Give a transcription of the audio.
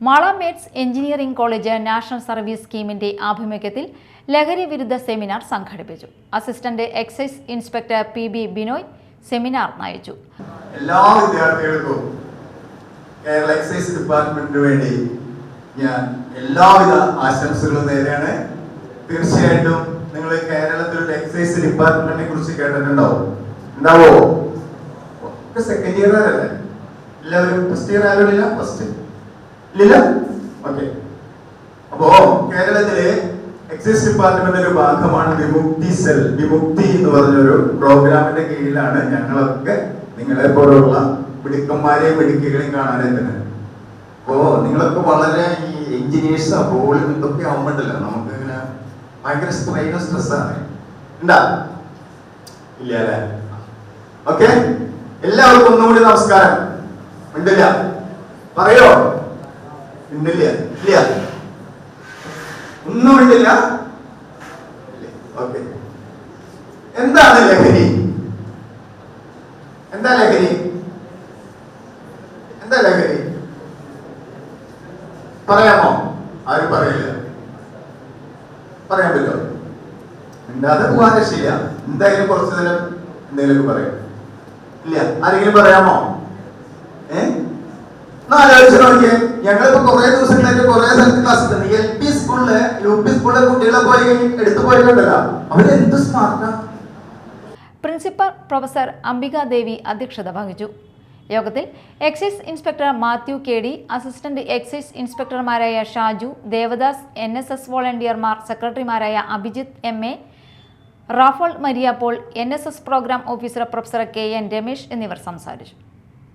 Mala MET's engineering college national service സ്കീമിന്റെ ആഭിമുഖ്യത്തിൽ ലഹരി വിരുദ്ധ സെമിനാർ സംഘടിപ്പിച്ചു. Assistant excise inspector P B Binoy seminar നയിച്ചു. എല്ലാ വിദ്യാർത്ഥികൾക്കും കേരള എക്സൈസ് ഡിപ്പാർട്ട്മെന്റിന് വേണ്ടി ഞാൻ എല്ലാവിധ ആശംസകളും നേരെയാണ് തീർച്ചയായിട്ടും നിങ്ങൾ കേരളത്തിൽ എക്സൈസ് ഡിപ്പാർട്ട്മെന്റിനെ കുറിച്ച് കേട്ടിട്ടുണ്ടാവും. ഉണ്ടാവോ? സെക്കൻഡ് ഇയർ എല്ലാവരും ഫസ്റ്റ് ഇയർ ആരോടില്ല ഫസ്റ്റ് ഇല്ല ഓക്കെ. അപ്പോ കേരളത്തിലെ എക്സൈസ് ഡിപ്പാർട്ട്മെന്റിന്റെ ഒരു ഭാഗമാണ് വിമുക്തി സെൽ. വിമുക്തി എന്ന് പറഞ്ഞൊരു പ്രോഗ്രാമിന്റെ കീഴിലാണ് ഞങ്ങളൊക്കെ നിങ്ങളെ പോലുള്ള മിടുക്കന്മാരെയും മിടുക്കികളെയും കാണാനെത്തുന്നത് അപ്പോ നിങ്ങളൊക്കെ വളരെ ഈ എഞ്ചിനീയേഴ്സ് അപ്പോൾ ഇതൊക്കെ ആവുമ്പോണ്ടല്ലോ നമുക്ക് ഇങ്ങനെ ഭയങ്കര സ്ട്രെയിനും സ്ട്രെസ്സാണ് ഉണ്ടാ ഇല്ല അല്ലേ? ഓക്കെ. എല്ലാവർക്കും ഒന്നുകൂടി നമസ്കാരം. ഉണ്ടല്ല. പറയോ? ഉണ്ടില്ല? ഇല്ല? ഒന്നും ഉണ്ടില്ല. ഓക്കെ. എന്താണ് ലഹരി? എന്താ ലഹരി? എന്താ ലഹരി? പറയാമോ? ആരും പറയില്ല. പറയാൻ പറ്റുമോ? മിണ്ടാതെ പോകാൻ രക്ഷയില്ല. എന്തായാലും കുറച്ചു നേരം എന്തെങ്കിലും പറയാം. ഇല്ല. ആരെങ്കിലും പറയാമോ? ഏ? എന്നാ ആലോചിച്ച് നോക്കിയേ. ഞങ്ങളിപ്പോ കുറെ ദിവസങ്ങളായിട്ട് കുറെ സ്ഥലത്ത് ക്ലാസ് എൽ പി സ്കൂളിൽ യു പി സ്കൂളിലെ കുട്ടികളെ പോയി എടുത്തു പോയിട്ടുണ്ടല്ലോ. അവരെന്ത് സ്മാർട്ടാ പ്രിൻസിപ്പൽ പ്രൊഫസർ അംബികാദേവി അധ്യക്ഷത വഹിച്ചു. യോഗത്തിൽ excise inspector Mathew K D assistant excise ഇൻസ്പെക്ടർമാരായ Shaju Devadas N S S വോളണ്ടിയർമാർ സെക്രട്ടറിമാരായ Abhijith M A റാഫോൾ Maria Paul N S S programme officer professor K N Ramesh എന്നിവർ സംസാരിച്ചു.